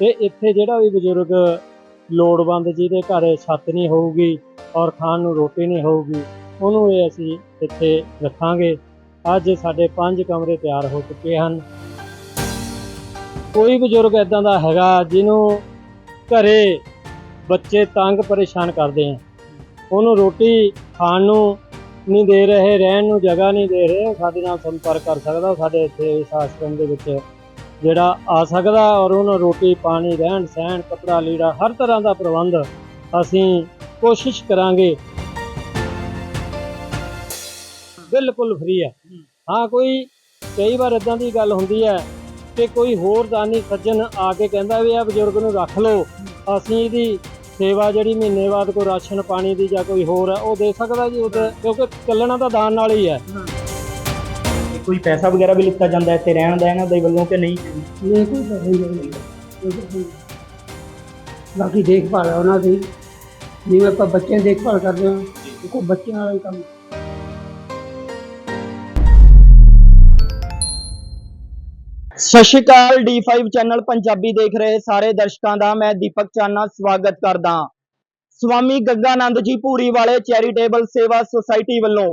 ਤੇ ਇੱਥੇ ਜਿਹੜਾ ਵੀ ਬਜ਼ੁਰਗ ਲੋੜਵੰਦ ਜਿਹਦੇ ਘਰ ਛੱਤ ਨਹੀਂ ਹੋਊਗੀ ਔਰ ਖਾਣ ਨੂੰ ਰੋਟੀ ਨਹੀਂ ਹੋਊਗੀ, ਉਹਨੂੰ ਇਹ ਅਸੀਂ ਇੱਥੇ ਰੱਖਾਂਗੇ। ਅੱਜ ਸਾਡੇ ਪੰਜ ਕਮਰੇ ਤਿਆਰ ਹੋ ਚੁੱਕੇ ਹਨ। ਕੋਈ ਬਜ਼ੁਰਗ ਇਦਾਂ ਦਾ ਹੈਗਾ ਜਿਹਨੂੰ ਘਰੇ ਬੱਚੇ ਤੰਗ ਪਰੇਸ਼ਾਨ ਕਰਦੇ ਆ। ਉਹਨੂੰ ਰੋਟੀ ਖਾਣ ਨੂੰ ਨਹੀਂ ਦੇ ਰਹੇ, ਰਹਿਣ ਨੂੰ ਜਗ੍ਹਾ ਨਹੀਂ ਦੇ ਰਹੇ, ਉਹ ਸਾਡੇ ਨਾਲ ਸੰਪਰਕ ਕਰ ਸਕਦਾ ਸਾਡੇ ਇੱਥੇ ਇਸ ਆਸ਼ਰਮ ਦੇ ਵਿੱਚ ਜਿਹੜਾ ਆ ਸਕਦਾ ਔਰ ਉਹਨੂੰ ਰੋਟੀ, ਪਾਣੀ, ਰਹਿਣ ਸਹਿਣ, ਕੱਪੜਾ ਲੀੜਾ, ਹਰ ਤਰ੍ਹਾਂ ਦਾ ਪ੍ਰਬੰਧ ਅਸੀਂ ਕੋਸ਼ਿਸ਼ ਕਰਾਂਗੇ। ਬਿਲਕੁਲ ਫ੍ਰੀ ਹੈ। ਹਾਂ, ਕੋਈ, ਕਈ ਵਾਰ ਇਦਾਂ ਦੀ ਗੱਲ ਹੁੰਦੀ ਹੈ ਕਿ ਕੋਈ ਹੋਰ ਦਾਨੀ ਸੱਜਣ ਆ ਕੇ ਕਹਿੰਦਾ ਵੀ ਆ ਬਜ਼ੁਰਗ ਨੂੰ ਰੱਖ ਲਓ। ਅਸੀਂ ਇਹਦੀ ਸੇਵਾ ਜਿਹੜੀ ਮਹੀਨੇ ਬਾਅਦ ਕੋਈ ਰਾਸ਼ਨ, ਪਾਣੀ ਦੀ ਜਾਂ ਕੋਈ ਹੋਰ ਹੈ, ਉਹ ਦੇ ਸਕਦਾ ਜੀ, ਉਹ ਕਿਉਂਕਿ ਚੱਲਣਾ ਤਾਂ ਦਾਨ ਨਾਲ ਹੀ ਹੈ। ਕੋਈ ਪੈਸਾ ਵਗੈਰਾ ਵੀ ਲਿੱਤਾ ਜਾਂਦਾ ਹੈ ਤੇ ਰਹਿਣ ਦਾ ਇਹਨਾਂ ਦੇ ਵੱਲੋਂ ਕਿ ਨਹੀਂ? ਨਹੀਂ ਕੋਈ ਪੈਸੇ ਨਹੀਂ ਮਿਲਦਾ ਕੋਈ ਪੈਸੇ ਨਹੀਂ। ਬਾਕੀ ਦੇਖਭਾਲ ਹੈ ਉਹਨਾਂ ਦੀ। ਜਿਵੇਂ ਆਪਾਂ ਬੱਚਿਆਂ ਦੀ ਦੇਖਭਾਲ ਕਰਦੇ ਹਾਂ ਕੋਈ ਬੱਚਿਆਂ ਵਾਲਾ ਹੀ ਕੰਮ ਸਤਿ ਸ਼੍ਰੀ ਅਕਾਲ D5 ਚੈਨਲ ਪੰਜਾਬੀ ਦੇਖ ਰਹੇ ਸਾਰੇ ਦਰਸ਼ਕਾਂ ਦਾ। ਮੈਂ ਦੀਪਕ ਚਾਨਾ ਸਵਾਗਤ ਕਰਦਾ ਹਾਂ। ਸਵਾਮੀ ਗੰਗਾਨੰਦ ਜੀ ਭੂਰੀ ਵਾਲੇ ਚੈਰੀਟੇਬਲ ਸੇਵਾ ਸੁਸਾਇਟੀ ਵੱਲੋਂ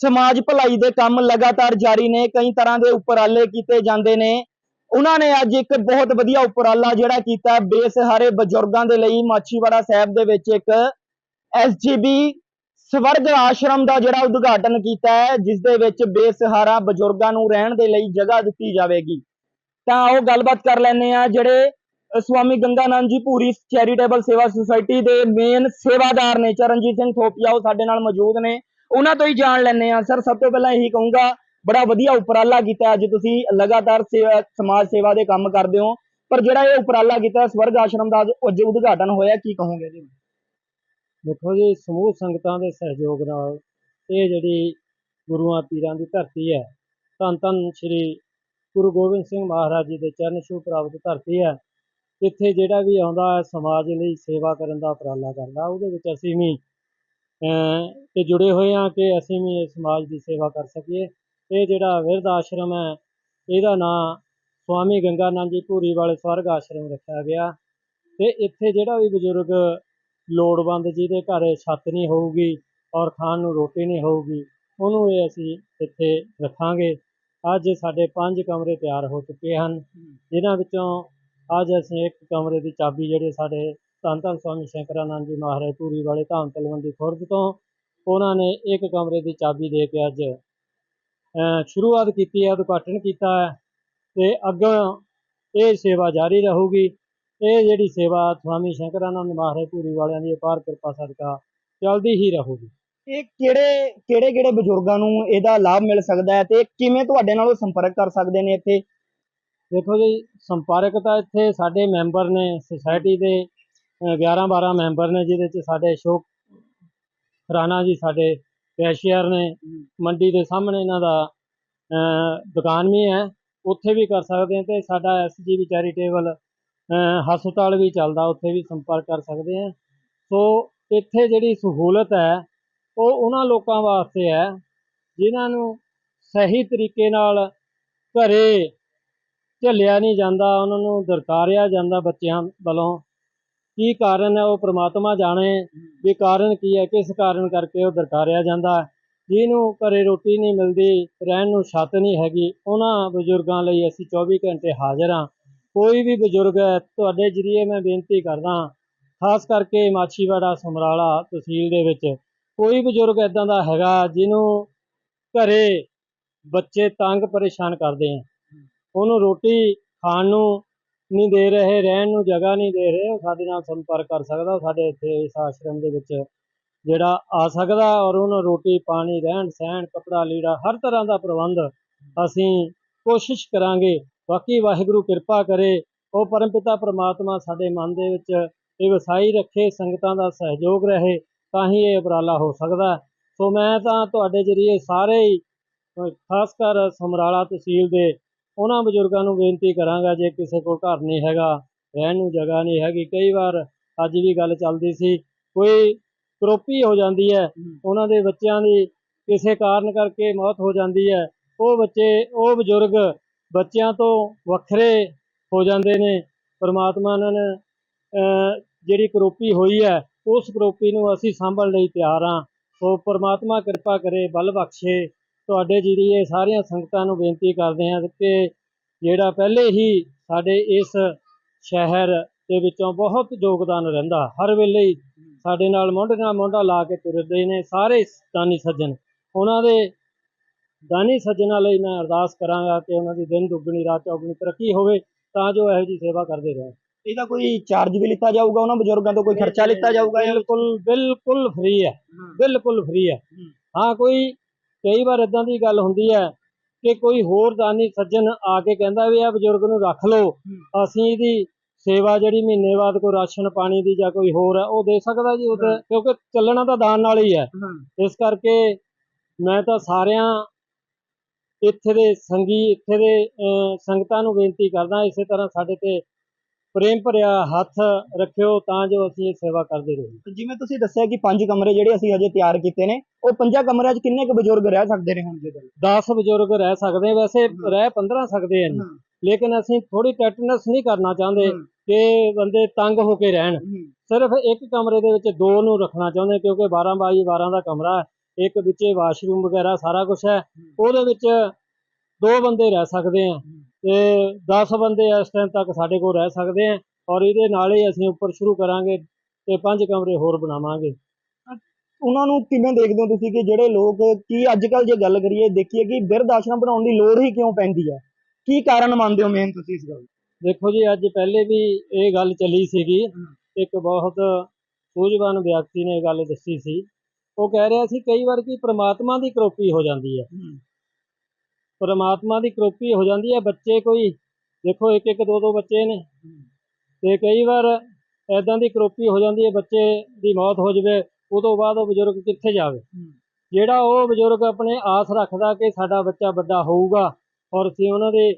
ਸਮਾਜ ਭਲਾਈ ਦੇ ਕੰਮ ਲਗਾਤਾਰ ਜਾਰੀ ਨੇ, ਕਈ ਤਰ੍ਹਾਂ ਦੇ ਉਪਰਾਲੇ ਕੀਤੇ ਜਾਂਦੇ ਨੇ। ਉਹਨਾਂ ਨੇ ਅੱਜ ਇੱਕ ਬਹੁਤ ਵਧੀਆ ਉਪਰਾਲਾ ਜਿਹੜਾ ਕੀਤਾ, ਬੇਸਹਾਰੇ ਬਜ਼ੁਰਗਾਂ ਦੇ ਲਈ ਮਾਛੀਵਾੜਾ ਸਾਹਿਬ ਦੇ ਵਿੱਚ ਇੱਕ ਐਸਜੀਬੀ ਸਵਰਗ ਆਸ਼ਰਮ ਦਾ ਜਿਹੜਾ ਉਦਘਾਟਨ ਕੀਤਾ ਹੈ, ਜਿਸ ਦੇ ਵਿੱਚ ਬੇਸਹਾਰਾ ਬਜ਼ੁਰਗਾਂ ਨੂੰ ਰਹਿਣ ਦੇ ਲਈ ਜਗ੍ਹਾ ਦਿੱਤੀ ਜਾਵੇਗੀ। ਤਾਂ ਉਹ ਗੱਲਬਾਤ ਕਰ ਲੈਂਦੇ ਆ ਜਿਹੜੇ ਸਵਾਮੀ ਗੰਗਾਨੰਦ ਜੀ ਭੂਰੀ ਚੈਰੀਟੇਬਲ ਸੇਵਾ ਸੁਸਾਇਟੀ ਦੇ ਮੇਨ ਸੇਵਾਦਾਰ ਨੇ, ਚਰਨਜੀਤ ਸਿੰਘ ਥੋਪੀਆ ਉਹ ਸਾਡੇ ਨਾਲ ਮੌਜੂਦ ਨੇ। ਉਹਨਾਂ ਤੋਂ ਹੀ ਜਾਣ ਲੈਂਦੇ ਆ ਸਰ, ਸਭ ਤੋਂ ਪਹਿਲਾਂ ਇਹੀ ਕਹੂੰਗਾ, ਬੜਾ ਵਧੀਆ ਉਪਰਾਲਾ ਕੀਤਾ ਅੱਜ ਤੁਸੀਂ ਲਗਾਤਾਰ ਸੇਵਾ- ਸਮਾਜ ਸੇਵਾ ਦੇ ਕੰਮ ਕਰਦੇ ਹੋ। ਪਰ ਜਿਹੜਾ ਇਹ ਉਪਰਾਲਾ ਕੀਤਾ ਸਵਰਗ ਆਸ਼ਰਮ ਦਾ ਅੱਜ ਉਦਘਾਟਨ ਹੋਇਆ, ਕੀ ਕਹੋਗੇ ਜੀ? ਦੇਖੋ ਜੀ, ਸਮੂਹ ਸੰਗਤਾਂ ਦੇ ਸਹਿਯੋਗ ਨਾਲ ਇਹ ਜਿਹੜੀ ਗੁਰੂਆਂ ਪੀਰਾਂ ਦੀ ਧਰਤੀ ਹੈ, ਧੰਨ ਧੰਨ ਸ੍ਰੀ ਗੁਰੂ ਗੋਬਿੰਦ ਸਿੰਘ ਮਹਾਰਾਜ ਜੀ ਦੇ ਚਰਨ ਛੂਹ ਪ੍ਰਾਪਤ ਧਰਤੀ ਹੈ, ਇੱਥੇ ਜਿਹੜਾ ਵੀ ਆਉਂਦਾ ਹੈ, ਸਮਾਜ ਲਈ ਸੇਵਾ ਕਰਨ ਦਾ ਉਪਰਾਲਾ ਕਰਦਾ, ਉਹਦੇ ਵਿੱਚ ਅਸੀਂ ਵੀ ਤੇ ਜੁੜੇ ਹੋਏ ਹਾਂ ਕਿ ਅਸੀਂ ਵੀ ਸਮਾਜ ਦੀ ਸੇਵਾ ਕਰ ਸਕੀਏ। ਇਹ ਜਿਹੜਾ ਵਿਰਧ ਆਸ਼ਰਮ ਹੈ ਇਹਦਾ ਨਾਂ ਸਵਾਮੀ ਗੰਗਾਨੰਦ ਜੀ ਭੂਰੀ ਵਾਲੇ ਸਵਰਗ ਆਸ਼ਰਮ ਰੱਖਿਆ ਗਿਆ। ਤੇ ਇੱਥੇ ਜਿਹੜਾ ਵੀ ਬਜ਼ੁਰਗ ਲੋੜਵੰਦ ਜਿਹਦੇ ਘਰ ਛੱਤ ਨਹੀਂ ਹੋਊਗੀ ਔਰ ਖਾਣ ਨੂੰ ਰੋਟੀ ਨਹੀਂ ਹੋਊਗੀ ਉਹਨੂੰ ਇਹ ਅਸੀਂ ਇੱਥੇ ਰੱਖਾਂਗੇ। ਅੱਜ ਸਾਡੇ ਪੰਜ ਕਮਰੇ ਤਿਆਰ ਹੋ ਚੁੱਕੇ ਹਨ। ਜਿਨ੍ਹਾਂ ਵਿੱਚੋਂ ਅੱਜ ਅਸੀਂ ਇੱਕ ਕਮਰੇ ਦੀ ਚਾਬੀ ਜਿਹੜੇ ਸਾਡੇ ਧੰਨ ਧੰਨ ਸਵਾਮੀ ਸ਼ੰਕਰਾਨੰਦ ਜੀ ਮਹਾਰਾਜ ਧੂਰੀ ਵਾਲੇ ਧਾਮ ਤਲਵੰਡੀ ਖੁਰਦ ਤੋਂ ਉਹਨਾਂ ਨੇ ਇੱਕ ਕਮਰੇ ਦੀ ਚਾਬੀ ਦੇ ਕੇ ਅੱਜ ਸ਼ੁਰੂਆਤ ਕੀਤੀ ਹੈ ਉਦਘਾਟਨ ਕੀਤਾ ਹੈ ਤੇ ਅੱਗੇ ਇਹ ਸੇਵਾ ਜਾਰੀ ਰਹੂਗੀ। ਇਹ ਜਿਹੜੀ ਸੇਵਾ ਸਵਾਮੀ ਸ਼ੰਕਰਾਨੰਦ ਮਹਾਰਾਜ ਧੂਰੀ ਵਾਲਿਆਂ ਦੀ ਅਪਾਰ ਕਿਰਪਾ ਸਦਕਾ ਚੱਲਦੀ ਹੀ ਰਹੂਗੀ। ਇਹ ਕਿਹੜੇ ਕਿਹੜੇ ਕਿਹੜੇ ਬਜ਼ੁਰਗਾਂ ਨੂੰ ਇਹਦਾ ਲਾਭ ਮਿਲ ਸਕਦਾ ਹੈ ਤੇ ਕਿਵੇਂ ਤੁਹਾਡੇ ਨਾਲ ਉਹ ਸੰਪਰਕ ਕਰ ਸਕਦੇ ਨੇ ਇੱਥੇ? ਦੇਖੋ ਜੀ ਸੰਪਰਕ ਤਾਂ ਇੱਥੇ ਸਾਡੇ ਮੈਂਬਰ ਨੇ ਸੁਸਾਇਟੀ ਦੇ 11 12 ਮੈਂਬਰ ਨੇ ਜਿਹਦੇ ਚ ਸਾਡੇ ਅਸ਼ੋਕ ਰਾਣਾ ਜੀ, ਸਾਡੇ ਕੈਸ਼ੀਅਰ ਨੇ, ਮੰਡੀ ਦੇ ਸਾਹਮਣੇ ਇਹਨਾਂ ਦਾ ਦੁਕਾਨ ਵੀ ਹੈ, ਉੱਥੇ ਵੀ ਕਰ ਸਕਦੇ ਆ ਤੇ ਸਾਡਾ ਐਸਜੀਬੀ ਚੈਰੀਟੇਬਲ ਹਸਪਤਾਲ ਵੀ ਚੱਲਦਾ, ਉੱਥੇ ਵੀ ਸੰਪਰਕ ਕਰ ਸਕਦੇ ਆ ਸੋ ਇੱਥੇ ਜਿਹੜੀ ਸਹੂਲਤ ਹੈ, ਉਹ ਉਹਨਾਂ ਲੋਕਾਂ ਵਾਸਤੇ ਹੈ, ਜਿਨ੍ਹਾਂ ਨੂੰ ਸਹੀ ਤਰੀਕੇ ਨਾਲ ਘਰੇ ਝੱਲਿਆ ਨਹੀਂ ਜਾਂਦਾ, ਉਹਨਾਂ ਨੂੰ ਦਰਕਾਰਿਆ ਜਾਂਦਾ ਬੱਚਿਆਂ ਵੱਲੋਂ। ਕੀ ਕਾਰਨ ਹੈ, ਉਹ ਪ੍ਰਮਾਤਮਾ ਜਾਣੇ ਵੀ ਕਾਰਨ ਕੀ ਹੈ, ਕਿਸ ਕਾਰਨ ਕਰਕੇ ਉਹ ਦਰਕਾਰਿਆ ਜਾਂਦਾ ਜਿਹਨੂੰ ਘਰੇ ਰੋਟੀ ਨਹੀਂ ਮਿਲਦੀ, ਰਹਿਣ ਨੂੰ ਛੱਤ ਨਹੀਂ ਹੈਗੀ, ਉਹਨਾਂ ਬਜ਼ੁਰਗਾਂ ਲਈ ਅਸੀਂ 24 ਘੰਟੇ ਹਾਜ਼ਰ ਹਾਂ। ਕੋਈ ਵੀ ਬਜ਼ੁਰਗ ਹੈ, ਤੁਹਾਡੇ ਜਰੀਏ ਮੈਂ ਬੇਨਤੀ ਕਰਦਾ ਖਾਸ ਕਰਕੇ ਮਾਛੀਵਾੜਾ ਸਮਰਾਲਾ ਤਹਿਸੀਲ ਦੇ ਵਿੱਚ, ਕੋਈ ਬਜ਼ੁਰਗ ਇਦਾਂ ਦਾ ਹੈਗਾ ਜਿਹਨੂੰ ਘਰੇ ਬੱਚੇ ਤੰਗ ਪਰੇਸ਼ਾਨ ਕਰਦੇ ਆ। ਉਹਨੂੰ ਰੋਟੀ ਖਾਣ ਨੂੰ ਨਹੀਂ ਦੇ ਰਹੇ, ਰਹਿਣ ਨੂੰ ਜਗ੍ਹਾ ਨਹੀਂ ਦੇ ਰਹੇ, ਉਹ ਸਾਡੇ ਨਾਲ ਸੰਪਰਕ ਕਰ ਸਕਦਾ, ਉਹ ਸਾਡੇ ਇੱਥੇ ਇਸ ਆਸ਼ਰਮ ਦੇ ਵਿੱਚ ਜਿਹੜਾ ਆ ਸਕਦਾ ਔਰ ਉਹਨਾਂ ਰੋਟੀ, ਪਾਣੀ, ਰਹਿਣ, ਸਹਿਣ, ਕੱਪੜਾ, ਲੀੜਾ, ਹਰ ਤਰ੍ਹਾਂ ਦਾ ਪ੍ਰਬੰਧ ਅਸੀਂ ਕੋਸ਼ਿਸ਼ ਕਰਾਂਗੇ। ਬਾਕੀ ਵਾਹਿਗੁਰੂ ਕਿਰਪਾ ਕਰੇ, ਉਹ ਪਰਮਪਿਤਾ ਪ੍ਰਮਾਤਮਾ ਸਾਡੇ ਮਨ ਦੇ ਵਿੱਚ ਇਹ ਵਸਾਈ ਰੱਖੇ, ਸੰਗਤਾਂ ਦਾ ਸਹਿਯੋਗ ਰਹੇ, ਤਾਂ ਹੀ ਇਹ ਉਪਰਾਲਾ ਹੋ ਸਕਦਾ। ਸੋ ਮੈਂ ਤਾਂ ਤੁਹਾਡੇ ਜਰੀਏ ਸਾਰੇ ਹੀ ਖਾਸ ਕਰ ਸਮਰਾਲਾ ਤਹਿਸੀਲ ਦੇ ਉਹਨਾਂ ਬਜ਼ੁਰਗਾਂ ਨੂੰ ਬੇਨਤੀ ਕਰਾਂਗਾ ਜੇ ਕਿਸੇ ਕੋਲ ਘਰ ਨਹੀਂ ਹੈਗਾ ਰਹਿਣ ਨੂੰ ਜਗ੍ਹਾ ਨਹੀਂ ਹੈਗੀ ਕਈ ਵਾਰ ਅੱਜ ਵੀ ਗੱਲ ਚੱਲਦੀ ਸੀ ਕੋਈ ਕਰੋਪੀ ਹੋ ਜਾਂਦੀ ਹੈ ਉਹਨਾਂ ਦੇ ਬੱਚਿਆਂ ਦੀ ਕਿਸੇ ਕਾਰਨ ਕਰਕੇ ਮੌਤ ਹੋ ਜਾਂਦੀ ਹੈ ਉਹ ਬੱਚੇ ਉਹ ਬਜ਼ੁਰਗ ਬੱਚਿਆਂ ਤੋਂ ਵੱਖਰੇ ਹੋ ਜਾਂਦੇ ਨੇ ਪਰਮਾਤਮਾ ਨੇ ਜਿਹੜੀ ਕਰੋਪੀ ਹੋਈ ਹੈ ਉਸ ਕਰੋਪੀ ਨੂੰ ਅਸੀਂ ਸੰਭਲ ਲਈ ਤਿਆਰ ਹਾਂ। ਸੋ ਪਰਮਾਤਮਾ ਕਿਰਪਾ ਕਰੇ ਬਲ ਬਖਸ਼ੇ ਤੁਹਾਡੇ ਜਰੀਏ ਸਾਰੀਆਂ ਸੰਗਤਾਂ ਨੂੰ ਬੇਨਤੀ ਕਰਦੇ ਹਾਂ ਕਿ ਜਿਹੜਾ ਪਹਿਲੇ ਹੀ ਸਾਡੇ ਇਸ ਸ਼ਹਿਰ ਦੇ ਵਿੱਚੋਂ ਬਹੁਤ ਯੋਗਦਾਨ ਰਹਿੰਦਾ ਹਰ ਵੇਲੇ ਹੀ ਸਾਡੇ ਨਾਲ ਮੋਢੇ ਨਾਲ ਮੋਢਾ ਲਾ ਕੇ ਤੁਰਦੇ ਨੇ ਸਾਰੇ ਦਾਨੀ ਸੱਜਣ। ਉਹਨਾਂ ਦੇ ਦਾਨੀ ਸੱਜਣਾਂ ਲਈ ਮੈਂ ਅਰਦਾਸ ਕਰਾਂਗਾ ਕਿ ਉਹਨਾਂ ਦੀ ਦਿਨ ਦੁੱਗਣੀ ਰਾਤ ਚੌਗਣੀ ਤਰੱਕੀ ਹੋਵੇ ਤਾਂ ਜੋ ਇਹੋ ਜੀ ਸੇਵਾ ਕਰਦੇ ਰਹਿਣ। ਇਹਦਾ ਕੋਈ ਚਾਰਜ ਵੀ ਲਿੱਤਾ ਜਾਊਗਾ ਉਹਨਾਂ ਬਜ਼ੁਰਗਾਂ ਤੋਂ ਕੋਈ ਖਰਚਾ ਲਿੱਤਾ ਜਾਊਗਾ ਬਿਲਕੁਲ ਬਿਲਕੁਲ ਫ੍ਰੀ ਹੈ। ਬਿਲਕੁਲ ਫ੍ਰੀ ਹੈ। ਹਾਂ ਕੋਈ ਕਈ ਵਾਰ ਇਦਾਂ ਦੀ ਗੱਲ ਹੁੰਦੀ ਹੈ ਕਿ ਕੋਈ ਹੋਰ ਦਾਨੀ ਸੱਜਣ ਆ ਕੇ ਕਹਿੰਦਾ ਵੀ ਆ ਬਜ਼ੁਰਗ ਨੂੰ ਰੱਖ ਲਓ ਅਸੀਂ ਇਹਦੀ ਸੇਵਾ ਜਿਹੜੀ ਮਹੀਨੇ ਬਾਅਦ ਕੋਈ ਰਾਸ਼ਨ ਪਾਣੀ ਦੀ ਜਾਂ ਕੋਈ ਹੋਰ ਹੈ ਉਹ ਦੇ ਸਕਦਾ ਜੀ ਉਹ ਕਿਉਂਕਿ ਚੱਲਣਾ ਤਾਂ ਦਾਨ ਨਾਲ ਹੀ ਹੈ। ਇਸ ਕਰਕੇ ਮੈਂ ਤਾਂ ਸਾਰਿਆਂ ਇੱਥੇ ਦੇ ਸੰਗੀ ਇੱਥੇ ਦੇ ਸੰਗਤਾਂ ਨੂੰ ਬੇਨਤੀ ਕਰਦਾ ਇਸੇ ਤਰ੍ਹਾਂ ਸਾਡੇ ਤੇ ਪ੍ਰੇਮ ਭਰਿਆ ਹੱਥ ਰੱਖਿਓ ਤਾਂ ਜੋ ਅਸੀਂ ਇਹ ਸੇਵਾ ਕਰਦੇ ਰਹੀਏ। ਜਿਵੇਂ ਤੁਸੀਂ ਦੱਸਿਆ ਕਿ ਪੰਜ ਕਮਰੇ ਜਿਹੜੇ ਅਸੀਂ ਹਜੇ ਤਿਆਰ ਕੀਤੇ ਨੇ ਉਹ ਪੰਜਾਂ ਕਮਰਿਆਂ 'ਚ ਕਿੰਨੇ ਕੁ ਬਜ਼ੁਰਗ ਰਹਿ ਸਕਦੇ ਨੇ ਹੁਣ ਜੇ ਗੱਲ 10 ਬਜ਼ੁਰਗ ਰਹਿ ਸਕਦੇ ਵੈਸੇ ਰਹਿ 15 ਸਕਦੇ ਆ ਜੀ ਲੇਕਿਨ ਅਸੀਂ ਥੋੜੀ ਟੈਟਨਸ ਨਹੀਂ ਕਰਨਾ ਚਾਹੁੰਦੇ ਕਿ ਬੰਦੇ ਤੰਗ ਹੋ ਕੇ ਰਹਿਣ। ਸਿਰਫ ਇੱਕ ਕਮਰੇ ਦੇ ਵਿੱਚ ਦੋ ਨੂੰ ਰੱਖਣਾ ਚਾਹੁੰਦੇ ਕਿਉਂਕਿ 12 ਬਾਈ 12 ਦਾ ਕਮਰਾ ਹੈ। ਇੱਕ ਵਿੱਚੇ ਵਾਸ਼ਰੂਮ ਵਗੈਰਾ ਸਾਰਾ ਕੁਝ ਹੈ। ਉਹਦੇ ਵਿੱਚ ਦੋ ਬੰਦੇ ਰਹਿ ਸਕਦੇ ਆ। ਤੇ 10 ਬੰਦੇ ਇਸ ਟਾਈਮ ਤੱਕ ਸਾਡੇ ਕੋਲ ਰਹਿ ਸਕਦੇ ਆ ਔਰ ਇਹਦੇ ਨਾਲ ਹੀ ਅਸੀਂ ਉੱਪਰ ਸ਼ੁਰੂ ਕਰਾਂਗੇ ਤੇ ਪੰਜ ਕਮਰੇ ਹੋਰ ਬਣਾਵਾਂਗੇ। ਉਹਨਾਂ ਨੂੰ ਕਿਵੇਂ ਦੇਖਦੇ ਹੋ ਤੁਸੀਂ ਕਿ ਜਿਹੜੇ ਲੋਕ ਕੀ ਅੱਜ ਕੱਲ ਜੇ ਗੱਲ ਕਰੀਏ ਦੇਖੀਏ ਕਿ ਬਿਰਧ ਆਸ਼ਰਮ ਬਣਾਉਣ ਦੀ ਲੋੜ ਹੀ ਕਿਉਂ ਪੈਂਦੀ ਹੈ ਕੀ ਕਾਰਨ ਮੰਨਦੇ ਹੋ ਮੇਨ ਤੁਸੀਂ ਇਸ ਗੱਲ ਦੇਖੋ ਜੀ ਅੱਜ ਪਹਿਲੇ ਵੀ ਇਹ ਗੱਲ ਚੱਲੀ ਸੀਗੀ। ਇੱਕ ਬਹੁਤ ਸੂਝਵਾਨ ਵਿਅਕਤੀ ਨੇ ਇਹ ਗੱਲ ਦੱਸੀ ਸੀ। ਉਹ ਕਹਿ ਰਿਹਾ ਸੀ ਕਈ ਵਾਰ ਕਿ ਪ੍ਰਮਾਤਮਾ ਦੀ ਕਰੋਪੀ ਹੋ ਜਾਂਦੀ ਹੈ। ਪਰਮਾਤਮਾ ਦੀ ਕਰੋਪੀ ਹੋ ਜਾਂਦੀ ਹੈ ਬੱਚੇ ਕੋਈ ਦੇਖੋ ਇੱਕ ਇੱਕ ਦੋ ਦੋ ਬੱਚੇ ਨੇ। ਤੇ ਕਈ ਵਾਰ ਐਦਾਂ ਦੀ ਕਰੋਪੀ ਹੋ ਜਾਂਦੀ ਹੈ ਬੱਚੇ ਦੀ ਮੌਤ ਹੋ ਜਾਵੇ ਤੋਂ ਬਾਅਦ ਉਹ ਬਜ਼ੁਰਗ ਕਿੱਥੇ ਜਾਵੇ? ਜਿਹੜਾ ਉਹ ਬਜ਼ੁਰਗ ਆਪਣੇ ਆਸ ਰੱਖਦਾ ਕਿ ਸਾਡਾ ਬੱਚਾ ਵੱਡਾ ਹੋਊਗਾ ਔਰ ਅਸੀਂ ਉਹਨਾਂ ਦੇ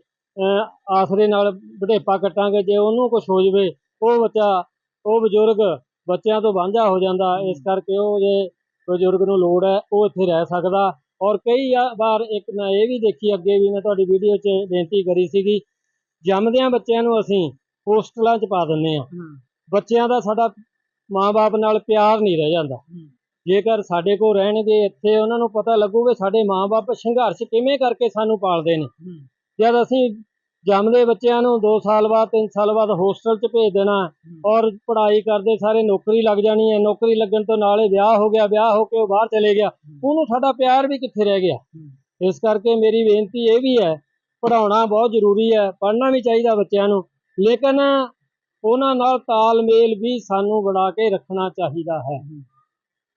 ਆਸਰੇ ਨਾਲ ਵਡੇਪਾ ਕੱਟਾਂਗੇ ਜੇ ਉਹਨੂੰ ਕੁਝ ਹੋ ਜਾਵੇ ਉਹ ਬੱਚਾ ਉਹ ਬਜ਼ੁਰਗ ਬੱਚਿਆਂ ਤੋਂ ਵਾਂਝਾ ਹੋ ਜਾਂਦਾ। ਇਸ ਕਰਕੇ ਉਹ ਜੇ ਬਜ਼ੁਰਗ ਨੂੰ ਲੋੜ ਹੈ ਉਹ ਇੱਥੇ ਰਹਿ ਸਕਦਾ। ਔਰ ਕਈ ਵਾਰ ਇੱਕ ਮੈਂ ਇਹ ਵੀ ਦੇਖੀ ਅੱਗੇ ਵੀ ਮੈਂ ਤੁਹਾਡੀ ਵੀਡੀਓ 'ਚ ਬੇਨਤੀ ਕਰੀ ਸੀਗੀ ਜੰਮਦਿਆਂ ਬੱਚਿਆਂ ਨੂੰ ਅਸੀਂ ਹੋਸਟਲਾਂ 'ਚ ਪਾ ਦਿੰਦੇ ਆ ਬੱਚਿਆਂ ਦਾ ਸਾਡਾ ਮਾਂ-ਬਾਪ ਨਾਲ ਪਿਆਰ ਨਹੀਂ ਰਹਿ ਜਾਂਦਾ। ਜੇਕਰ ਸਾਡੇ ਕੋਲ ਰਹਿਣਗੇ ਇੱਥੇ ਉਹਨਾਂ ਨੂੰ ਪਤਾ ਲੱਗੂਗਾ ਸਾਡੇ ਮਾਂ-ਬਾਪ ਸੰਘਰਸ਼ ਕਿਵੇਂ ਕਰਕੇ ਸਾਨੂੰ ਪਾਲਦੇ ਨੇ। ਜਦ ਅਸੀਂ ਜੰਮਦੇ ਬੱਚਿਆਂ ਨੂੰ 2 ਸਾਲ ਬਾਅਦ 3 ਸਾਲ ਬਾਅਦ ਹੋਸਟਲ 'ਚ ਭੇਜ ਦੇਣਾ। ਔਰ ਪੜ੍ਹਾਈ ਕਰਦੇ ਸਾਰੇ ਨੌਕਰੀ ਲੱਗ ਜਾਣੀ ਹੈ। ਨੌਕਰੀ ਲੱਗਣ ਤੋਂ ਨਾਲੇ ਵਿਆਹ ਹੋ ਗਿਆ ਵਿਆਹ ਹੋ ਕੇ ਉਹ ਬਾਹਰ ਚਲੇ ਗਿਆ। ਉਹਨੂੰ ਸਾਡਾ ਪਿਆਰ ਵੀ ਕਿੱਥੇ ਰਹਿ ਗਿਆ? ਇਸ ਕਰਕੇ ਮੇਰੀ ਬੇਨਤੀ ਇਹ ਵੀ ਹੈ ਪੜ੍ਹਾਉਣਾ ਬਹੁਤ ਜ਼ਰੂਰੀ ਹੈ ਪੜ੍ਹਨਾ ਵੀ ਚਾਹੀਦਾ ਬੱਚਿਆਂ ਨੂੰ। ਲੇਕਿਨ ਉਹਨਾਂ ਨਾਲ ਤਾਲਮੇਲ ਵੀ ਸਾਨੂੰ ਬਣਾ ਕੇ ਰੱਖਣਾ ਚਾਹੀਦਾ ਹੈ।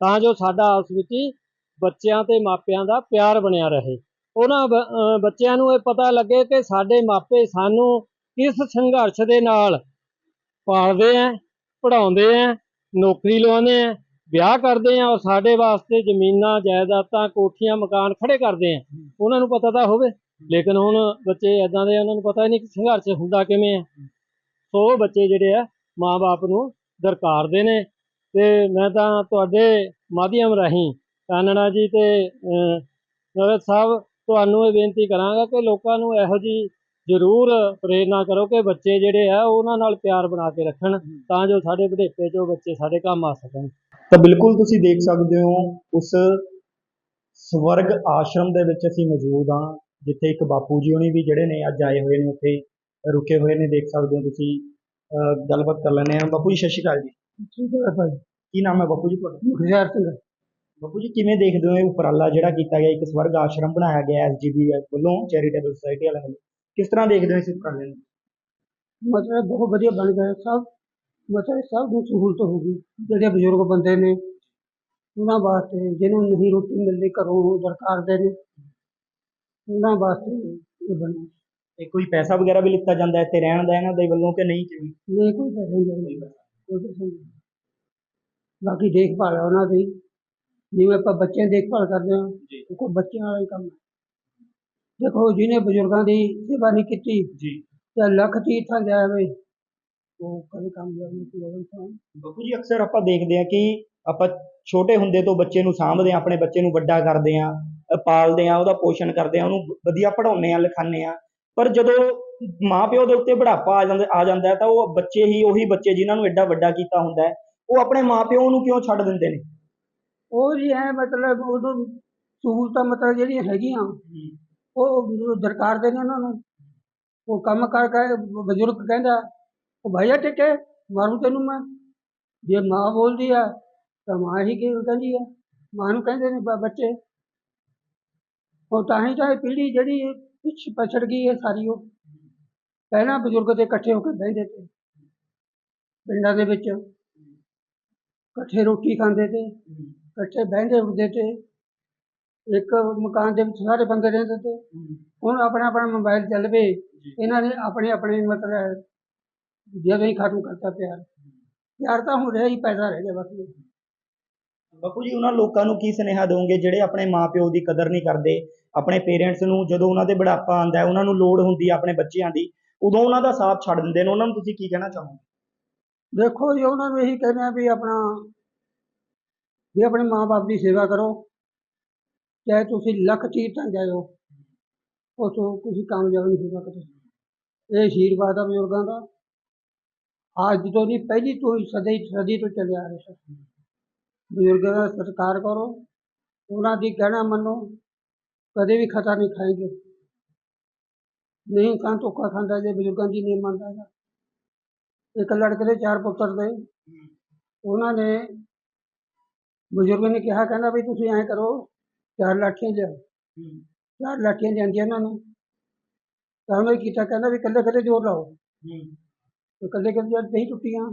ਤਾਂ ਜੋ ਸਾਡਾ ਆਪਸ ਵਿੱਚ ਬੱਚਿਆਂ ਤੇ ਮਾਪਿਆਂ ਦਾ ਪਿਆਰ ਬਣਿਆ ਰਹੇ। ਉਹਨਾਂ ਬ- ਬੱਚਿਆਂ ਨੂੰ ਇਹ ਪਤਾ ਲੱਗੇ ਕਿ ਸਾਡੇ ਮਾਪੇ ਸਾਨੂੰ ਕਿਸ ਸੰਘਰਸ਼ ਦੇ ਨਾਲ ਪਾਲਦੇ ਆ ਪੜਾਉਂਦੇ ਆ ਨੌਕਰੀ ਲਵਾਉਂਦੇ ਆ ਵਿਆਹ ਕਰਦੇ ਆ ਔਰ ਸਾਡੇ ਵਾਸਤੇ ਜ਼ਮੀਨਾਂ, ਜਾਇਦਾਦਾਂ, ਕੋਠੀਆਂ, ਮਕਾਨ ਖੜੇ ਕਰਦੇ ਆ ਉਹਨਾਂ ਨੂੰ ਪਤਾ ਤਾਂ ਹੋਵੇ, ਲੇਕਿਨ ਹੁਣ ਬੱਚੇ ਐਦਾਂ ਦੇ ਉਹਨਾਂ ਨੂੰ ਪਤਾ ਹੀ ਨਹੀਂ ਕਿ ਸੰਘਰਸ਼ ਹੁੰਦਾ ਕਿਵੇਂ ਆ ਸੋ ਬੱਚੇ ਜਿਹੜੇ ਆ, ਮਾਂ-ਬਾਪ ਨੂੰ ਦਰਕਾਰਦੇ ਨੇ। ਤੇ ਮੈਂ ਤਾਂ ਤੁਹਾਡੇ ਮਾਧਿਅਮ ਰਾਹੀਂ ਕਾਨਣਾ ਜੀ ਤੇ ਨਰਤ ਸਾਹਿਬ ਤੁਹਾਨੂੰ ਇਹ ਬੇਨਤੀ ਕਰਾਂਗਾ ਕਿ ਲੋਕਾਂ ਨੂੰ ਇਹੋ ਜੀ ਜ਼ਰੂਰ ਪ੍ਰੇਰਨਾ ਕਰੋ ਕਿ ਬੱਚੇ ਜਿਹੜੇ ਆ ਉਹਨਾਂ ਨਾਲ ਪਿਆਰ ਬਣਾ ਕੇ ਰੱਖਣ ਤਾਂ ਜੋ ਸਾਡੇ ਬੁਢੇਪੇ 'ਚ ਬੱਚੇ ਸਾਡੇ ਕੰਮ ਆ ਸਕਣ। ਤਾਂ ਬਿਲਕੁਲ ਤੁਸੀਂ ਦੇਖ ਸਕਦੇ ਹੋ ਉਸ ਸਵਰਗ ਆਸ਼ਰਮ ਦੇ ਵਿੱਚ ਅਸੀਂ ਮੌਜੂਦ ਹਾਂ ਜਿੱਥੇ ਇੱਕ ਬਾਪੂ ਜੀ ਹੋਣੀ ਵੀ ਜਿਹੜੇ ਨੇ ਅੱਜ ਆਏ ਹੋਏ ਨੇ ਉੱਥੇ ਰੁਕੇ ਹੋਏ ਨੇ ਦੇਖ ਸਕਦੇ ਹੋ ਤੁਸੀਂ। ਅਹ ਗੱਲਬਾਤ ਕਰ ਲੈਂਦੇ ਹਾਂ। ਬਾਪੂ ਜੀ ਸਤਿ ਸ਼੍ਰੀ ਅਕਾਲ ਜੀ। ਠੀਕ ਹੈ ਭਾਈ। ਕੀ ਨਾਮ ਹੈ ਬਾਪੂ ਜੀ ਤੁਹਾਡਾ? ਮੁਖਤਿਆਰ ਸਿੰਘ। ਬਾਪੂ ਜੀ ਕਿਵੇਂ ਦੇਖਦੇ ਹੋ ਇਹ ਉਪਰਾਲਾ ਜਿਹੜਾ ਕੀਤਾ ਗਿਆ ਇੱਕ ਸਵਰਗ ਆਸ਼ਰਮ ਬਣਾਇਆ ਗਿਆ ਐਸਜੀਬੀ ਵੱਲੋਂ ਚੈਰੀਟੇਬਲ ਸੁਸਾਇਟੀ ਵਾਲਿਆਂ ਵੱਲੋਂ? ਕਿਸ ਤਰ੍ਹਾਂ ਦੇਖਦੇ ਹੋ ਇਸ ਉਪਰਾਲੇ ਨੂੰ? ਮਤਲਬ ਬਹੁਤ ਵਧੀਆ ਬਣ ਗਿਆ ਸਭ। ਮਤਲਬ ਸਭ ਨੂੰ ਸਹੂਲਤ ਹੋ ਗਈ। ਜਿਹੜੇ ਬਜ਼ੁਰਗ ਬੰਦੇ ਨੇ ਉਹਨਾਂ ਵਾਸਤੇ ਜਿਹਨੂੰ ਨਹੀਂ ਰੋਟੀ ਮਿਲਦੀ ਘਰੋਂ ਦਰਕਾਰ ਦੇ ਨੇ ਉਹਨਾਂ ਵਾਸਤੇ ਇਹ ਬਣਿਆ ਤੇ ਕੋਈ ਪੈਸਾ ਵਗੈਰਾ ਵੀ ਲਿੱਤਾ ਜਾਂਦਾ ਹੈ ਇੱਥੇ ਰਹਿਣ ਦਾ ਇਹਨਾਂ ਦੇ ਵੱਲੋਂ ਕਿ ਨਹੀਂ ਕਿਵੇਂ? ਨਹੀਂ ਕੋਈ ਪੈਸੇ ਨਹੀਂ। ਲੱਗਦੇ ਬਾਕੀ ਦੇਖਭਾਲ ਉਹਨਾਂ ਦੀ। ਜਿਵੇਂ ਆਪਾਂ ਬੱਚਿਆਂ ਦੀ ਦੇਖਭਾਲ ਕਰਦੇ ਹਾਂ ਜੀ। ਕੋਈ ਬੱਚਿਆਂ ਵਾਲਾ ਹੀ ਕੰਮ ਹੈ। ਦੇਖੋ ਜਿਹਨੇ ਬਜ਼ੁਰਗਾਂ ਦੀ ਸੇਵਾ ਨਹੀਂ ਕੀਤੀ ਜੀ। ਤੇ ਲੱਖ ਤੀਰਥਾਂ ਜਾਵੇ ਉਹ ਕਦੇ ਕਾਮਯਾਬ ਨਹੀਂ ਹੋ ਇਨਸਾਨ। ਬਾਪੂ ਜੀ ਅਕਸਰ ਆਪਾਂ ਦੇਖਦੇ ਹਾਂ ਕਿ ਆਪਾਂ ਛੋਟੇ ਹੁੰਦੇ ਤੋਂ ਬੱਚੇ ਨੂੰ ਸਾਂਭਦੇ ਹਾਂ ਆਪਣੇ ਬੱਚੇ ਨੂੰ ਵੱਡਾ ਕਰਦੇ ਅ, ਪਾਲਦੇ ਹਾਂ ਉਹਦਾ ਪੋਸ਼ਣ ਕਰਦੇ ਹਾਂ ਉਹਨੂੰ ਵਧੀਆ ਪੜ੍ਹਾਉਂਦੇ ਹਾਂ ਲਿਖਾਉਂਦੇ ਹਾਂ। ਪਰ ਜਦੋਂ ਮਾਪਿਓ ਦੇ ਉੱਤੇ ਬੁਢਾਪਾ ਆ ਜਾਂਦਾ ਆ ਜਾਂਦਾ ਤਾਂ ਉਹ ਬੱਚੇ ਹੀ ਉਹੀ ਬੱਚੇ ਜਿਨ੍ਹਾਂ ਨੂੰ ਐਡਾ ਵੱਡਾ ਕੀਤਾ ਹੁੰਦਾ ਉਹ ਆਪਣੇ ਮਾਪਿਓ ਨੂੰ ਕਿਉਂ ਛੱਡ ਦਿੰਦੇ ਨੇ? ਉਹ ਜੀ ਹੈ ਮਤਲਬ ਉਦੋਂ ਸਹੂਲਤਾਂ ਮਤਲਬ ਜਿਹੜੀਆਂ ਹੈਗੀਆਂ ਉਹ ਦਰਕਾਰ ਦੇ ਨੇ ਉਹਨਾਂ ਨੂੰ। ਉਹ ਕੰਮ ਕਰ ਕੇ ਬਜ਼ੁਰਗ ਕਹਿੰਦਾ ਉਹ ਭਾਈਆ ਟਿੱਕੇ ਮਾਰੂ ਤੈਨੂੰ ਮੈਂ। ਜੇ ਮਾਂ ਬੋਲਦੀ ਆ ਤਾਂ ਮਾਂ ਹੀ ਕੀ ਕਹਿੰਦੀ ਆ? ਮਾਂ ਨੂੰ ਕਹਿੰਦੇ ਨੇ ਬੱਚੇ। ਉਹ ਤਾਂ ਹੀ ਤਾਂ ਪੀੜ੍ਹੀ ਜਿਹੜੀ ਪਿੱਛ ਪਛੜ ਗਈ ਹੈ ਸਾਰੀ ਉਹ। ਪਹਿਲਾਂ ਬਜ਼ੁਰਗ ਦੇ ਇਕੱਠੇ ਹੋ ਕੇ ਬਹਿੰਦੇ ਤੇ ਪਿੰਡਾਂ ਦੇ ਵਿੱਚ। ਇਕੱਠੇ ਰੋਟੀ ਖਾਂਦੇ ਤੇ। ਇਕੱਠੇ ਬਹਿੰਦੇ ਉੱਠਦੇ ਤੇ ਇੱਕ ਮਕਾਨ ਦੇ ਵਿੱਚ ਸਾਰੇ ਬੰਦੇ ਰਹਿੰਦੇ ਤੇ ਹੁਣ ਆਪਣਾ ਆਪਣਾ ਮੋਬਾਈਲ ਚੱਲ ਪਏ ਇਹਨਾਂ ਨੇ ਆਪਣੇ ਆਪਣੇ ਮਤਲਬ ਜਦੋਂ ਹੀ ਖਤਮ ਕਰਤਾ ਪਿਆਰ। ਪਿਆਰ ਤਾਂ ਹੁਣ ਰਿਹਾ ਹੀ ਪੈਦਾ ਰਹਿ ਗਿਆ ਬਸ। ਬਾਪੂ ਜੀ ਉਹਨਾਂ ਲੋਕਾਂ ਨੂੰ ਕੀ ਸੁਨੇਹਾ ਦਿਓਗੇ ਜਿਹੜੇ ਆਪਣੇ ਮਾਪਿਓ ਦੀ ਕਦਰ ਨਹੀਂ ਕਰਦੇ? ਆਪਣੇ ਪੇਰੈਂਟਸ ਨੂੰ ਜਦੋਂ ਉਹਨਾਂ ਦੇ ਬੁਢਾਪਾ ਆਉਂਦਾ ਹੈ ਉਹਨਾਂ ਨੂੰ ਲੋੜ ਹੁੰਦੀ ਹੈ ਆਪਣੇ ਬੱਚਿਆਂ ਦੀ ਉਦੋਂ ਉਹਨਾਂ ਦਾ ਸਾਥ ਛੱਡ ਦਿੰਦੇ ਨੇ। ਉਹਨਾਂ ਨੂੰ ਤੁਸੀਂ ਕੀ ਕਹਿਣਾ ਚਾਹੋਗੇ? ਦੇਖੋ ਜੀ ਉਹਨਾਂ ਨੂੰ ਇਹੀ ਕਹਿੰਦੇ ਆ ਵੀ ਆਪਣਾ ਵੀ ਆਪਣੇ ਮਾਂ-ਬਾਪ ਦੀ ਸੇਵਾ ਕਰੋ, ਚਾਹੇ ਤੁਸੀਂ ਲੱਖ ਚੀਜ਼ ਤਾਂ ਜਾਇਓ ਉਹ ਤੋਂ ਤੁਸੀਂ ਕਾਮਯਾਬ ਨਹੀਂ ਹੋ ਸਕਦੇ। ਇਹ ਆਸ਼ੀਰਵਾਦ ਆ ਬਜ਼ੁਰਗਾਂ ਦਾ। ਅੱਜ ਤੋਂ ਨਹੀਂ, ਪਹਿਲੀ ਤੋਂ ਹੀ ਸਦੀ ਸਦੀ ਤੋਂ ਚੱਲਿਆ ਆ ਰਿਹਾ ਬਜ਼ੁਰਗਾਂ ਦਾ ਸਤਿਕਾਰ ਕਰੋ, ਉਹਨਾਂ ਦੀ ਕਹਿਣਾ ਮੰਨੋ, ਕਦੇ ਵੀ ਖਤਾ ਨਹੀਂ ਖਾਏਗੇ। ਨਹੀਂ ਇਨਸਾਨ ਧੋਖਾ ਖਾਂਦਾ ਜੇ ਬਜ਼ੁਰਗਾਂ ਦੀ ਨਹੀਂ ਮੰਨਦਾ ਇੱਕ ਲੜਕੇ ਦੇ ਚਾਰ ਪੁੱਤਰ ਦੇ ਉਹਨਾਂ ਨੇ ਬਜ਼ੁਰਗ ਨੇ ਕਿਹਾ ਕਹਿੰਦਾ ਵੀ ਤੁਸੀਂ ਐਂ ਕਰੋ ਚਾਰ ਲਾਠੀਆਂ ਲਿਆਓ। ਚਾਰ ਲਾਠੀਆਂ ਲਿਆਂਦੀਆਂ ਉਹਨਾਂ ਨੇ। ਤਾਂ ਉਹਨੇ ਕੀਤਾ ਕਹਿੰਦਾ ਵੀ ਇਕੱਲੇ ਇਕੱਲੇ ਜ਼ੋਰ ਲਾਓ। ਤੇ ਇਕੱਲੇ ਇਕੱਲੇ ਜਦ ਨਹੀਂ ਟੁੱਟੀਆਂ।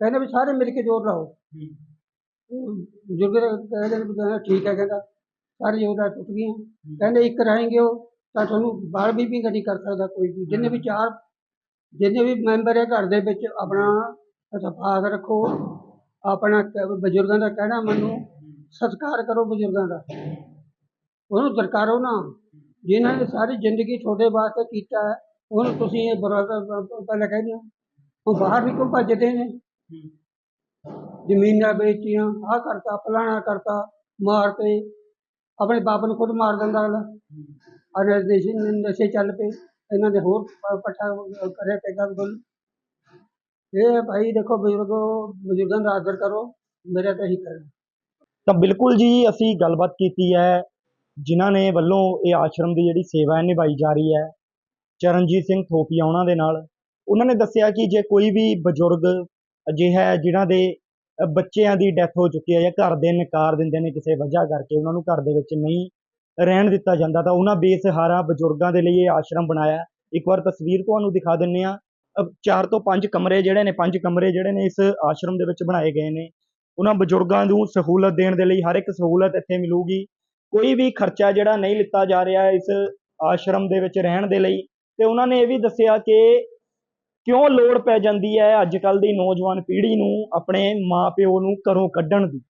ਕਹਿੰਦਾ ਵੀ ਸਾਰੇ ਮਿਲ ਕੇ ਜ਼ੋਰ ਲਾਓ। ਬਜ਼ੁਰਗ ਕਹਿੰਦੇ ਠੀਕ ਹੈ ਕਹਿੰਦਾ ਸਾਰੇ ਜ਼ੋਰ ਨਾਲ ਟੁੱਟ ਗਈਆਂ। ਕਹਿੰਦੇ ਇੱਕ ਰਹੇਂਗੇ ਉਹ ਤਾਂ ਤੁਹਾਨੂੰ ਬਾਹਰ ਵੀ ਵੀ ਨਹੀਂ ਕਰ ਸਕਦਾ ਕੋਈ ਵੀ। ਜਿੰਨੇ ਵੀ ਚਾਰ ਜਿੰਨੇ ਵੀ ਮੈਂਬਰ ਹੈ ਘਰ ਦੇ ਵਿੱਚ ਆਪਣਾ ਇਤਫਾਕ ਰੱਖੋ। ਆਪਣਾ ਕ- ਬਜ਼ੁਰਗਾਂ ਦਾ ਕਹਿਣਾ ਮੰਨੋ, ਸਤਿਕਾਰ ਕਰੋ ਬਜ਼ੁਰਗਾਂ ਦਾ। ਉਹਨੂੰ ਦਰਕਾਰੋ ਨਾ। ਜਿਨ੍ਹਾਂ ਨੇ ਸਾਰੀ ਜ਼ਿੰਦਗੀ ਤੁਹਾਡੇ ਵਾਸਤੇ ਕੀਤਾ ਹੈ, ਉਹਨੂੰ ਤੁਸੀਂ ਇਹ ਬਰਾਬਰ ਕ- ਕ- ਪਹਿਲਾਂ ਕਹਿੰਦੇ ਹੋ, ਉਹ ਬਾਹਰ ਵੀ ਕਿਉਂ ਭੱਜਦੇ ਨੇ? ਜ਼ਮੀਨਾਂ ਵੇਚੀਆਂ ਆਹ ਕਰਤਾ, ਫਲਾਣਾ ਕਰਤਾ, ਮਾਰਤੇ, ਆਪਣੇ ਬਾਪ ਨੂੰ ਖੁਦ ਮਾਰ ਦਿੰਦਾ ਅਗਲਾ। ਅਰੇ ਨਸ਼ੇ ਚੱਲ ਪਏ, ਇਹਨਾਂ ਦੇ ਹੋਰ ਪ- ਪੱਠਾ ਕਰਿਆ ਤੇ ਗੱਲ ਬੋਲ ਇਹ ਭਾਈ ਦੇਖੋ ਬਜ਼ੁਰਗੋ, ਬਜ਼ੁਰਗਾਂ ਦਾ ਆਦਰ ਕਰੋ, ਮੇਰਾ ਤਾਂ ਹੀ ਕਰਨਾ ਤਾਂ ਬਿਲਕੁਲ ਜੀ, ਅਸੀਂ ਗੱਲਬਾਤ ਕੀਤੀ ਹੈ, ਜਿਨ੍ਹਾਂ ਨੇ ਵੱਲੋਂ ਇਹ ਆਸ਼ਰਮ ਦੀ ਜਿਹੜੀ ਸੇਵਾ ਹੈ ਨਿਭਾਈ ਜਾ ਰਹੀ ਹੈ, ਚਰਨਜੀਤ ਸਿੰਘ ਥੋਪੀਆ ਉਹਨਾਂ ਦੇ ਨਾਲ। ਉਹਨਾਂ ਨੇ ਦੱਸਿਆ ਕਿ ਜੇ ਕੋਈ ਵੀ ਬਜ਼ੁਰਗ ਅਜਿਹਾ ਹੈ, ਜਿਨ੍ਹਾਂ ਦੇ ਬੱਚਿਆਂ ਦੀ ਡੈਥ ਹੋ ਚੁੱਕੀ ਹੈ ਜਾਂ ਘਰ ਦੇ ਨਕਾਰ ਦਿੰਦੇ ਨੇ ਕਿਸੇ ਵਜ੍ਹਾ ਕਰਕੇ ਉਹਨਾਂ ਨੂੰ ਘਰ ਦੇ ਵਿੱਚ ਨਹੀਂ ਰਹਿਣ ਦਿੱਤਾ ਜਾਂਦਾ, ਤਾਂ ਉਹਨਾਂ ਬੇਸਹਾਰਾ ਬਜ਼ੁਰਗਾਂ ਦੇ ਲਈ ਇਹ ਆਸ਼ਰਮ ਬਣਾਇਆ ਇੱਕ ਵਾਰ ਤਸਵੀਰ ਤੁਹਾਨੂੰ ਦਿਖਾ ਦਿੰਨੇ ਆ ਚਾਰ ਤੋਂ ਪੰਜ ਕਮਰੇ ਜਿਹੜੇ ਨੇ, ਪੰਜ ਕਮਰੇ ਜਿਹੜੇ ਨੇ ਇਸ ਆਸ਼ਰਮ ਦੇ ਵਿੱਚ ਬਣਾਏ ਗਏ ਨੇ। ਉਹਨਾਂ ਬਜ਼ੁਰਗਾਂ ਨੂੰ ਸਹੂਲਤ ਦੇਣ ਦੇ ਲਈ ਹਰ ਇੱਕ ਸਹੂਲਤ ਇੱਥੇ ਮਿਲੂਗੀ। ਕੋਈ ਵੀ ਖਰਚਾ ਜਿਹੜਾ ਨਹੀਂ ਲਿੱਤਾ ਜਾ ਰਿਹਾ ਇਸ ਆਸ਼ਰਮ ਦੇ ਵਿੱਚ ਰਹਿਣ ਦੇ ਲਈ, ਤੇ ਉਹਨਾਂ ਨੇ ਇਹ ਵੀ ਦੱਸਿਆ ਕਿ ਕਿਉਂ ਲੋੜ ਪੈ ਜਾਂਦੀ ਹੈ ਅੱਜ ਕੱਲ ਦੀ ਨੌਜਵਾਨ ਪੀੜ੍ਹੀ ਨੂੰ ਆਪਣੇ ਮਾਪਿਓ ਨੂੰ ਘਰੋਂ ਕੱਢਣ ਦੀ।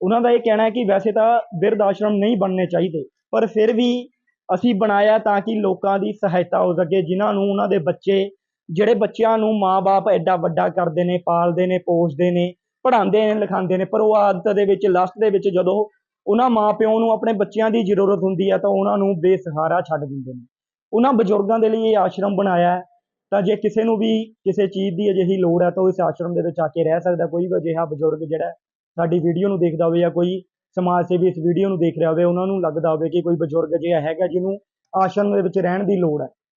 ਉਹਨਾਂ ਦਾ ਇਹ ਕਹਿਣਾ ਹੈ ਕਿ ਵੈਸੇ ਤਾਂ ਬਿਰਧ ਆਸ਼ਰਮ ਨਹੀਂ ਬਣਨੇ ਚਾਹੀਦੇ, ਪਰ ਫਿਰ ਵੀ ਅਸੀਂ ਬਣਾਇਆ ਤਾਂ ਕਿ ਲੋਕਾਂ ਦੀ ਸਹਾਇਤਾ ਹੋ ਸਕੇ, ਜਿਨ੍ਹਾਂ ਨੂੰ ਉਹਨਾਂ ਦੇ ਬੱਚੇ ਜਿਹੜੇ ਬੱਚਿਆਂ ਨੂੰ ਮਾਪੇ ਐਡਾ ਵੱਡਾ ਕਰਦੇ ਨੇ, ਪਾਲਦੇ ਨੇ, ਪੋਸਦੇ ਨੇ, ਪੜ੍ਹਾਉਂਦੇ ਨੇ, ਲਿਖਾਉਂਦੇ ਨੇ, ਪਰ ਉਹ ਆਦਤ ਦੇ ਵਿੱਚ, ਲਾਸਟ ਦੇ ਵਿੱਚ ਜਦੋਂ ਉਹਨਾਂ ਮਾਪਿਆਂ ਨੂੰ ਆਪਣੇ ਬੱਚਿਆਂ ਦੀ ਜ਼ਰੂਰਤ ਹੁੰਦੀ ਹੈ ਤਾਂ ਉਹਨਾਂ ਨੂੰ ਬੇਸਹਾਰਾ ਛੱਡ ਦਿੰਦੇ ਨੇ। ਉਹਨਾਂ ਬਜ਼ੁਰਗਾਂ ਦੇ ਲਈ ਇਹ ਆਸ਼ਰਮ ਬਣਾਇਆ ਹੈ, ਤਾਂ ਜੇ ਕਿਸੇ ਨੂੰ ਵੀ ਕਿਸੇ ਚੀਜ਼ ਦੀ ਅਜਿਹੀ ਲੋੜ ਹੈ ਤਾਂ ਉਹ ਇਸ ਆਸ਼ਰਮ ਦੇ ਵਿੱਚ ਆ ਕੇ ਰਹਿ ਸਕਦਾ। ਕੋਈ ਵੀ ਅਜਿਹਾ ਬਜ਼ੁਰਗ ਜਿਹੜਾ ਸਾਡੀ ਵੀਡੀਓ ਨੂੰ ਦੇਖਦਾ ਹੋਵੇ ਜਾਂ ਕੋਈ ਸਮਾਜ ਸੇਵੀ ਇਸ ਵੀਡੀਓ ਨੂੰ ਦੇਖ ਰਿਹਾ ਹੋਵੇ, ਉਹਨਾਂ ਨੂੰ ਲੱਗਦਾ ਹੋਵੇ ਕਿ ਕੋਈ ਬਜ਼ੁਰਗ ਅਜਿਹਾ ਹੈਗਾ ਜਿਹਨੂੰ ਆਸ਼ਰਮ ਦੇ ਵਿੱਚ ਰਹਿਣ ਦੀ ਲੋੜ ਹੈ।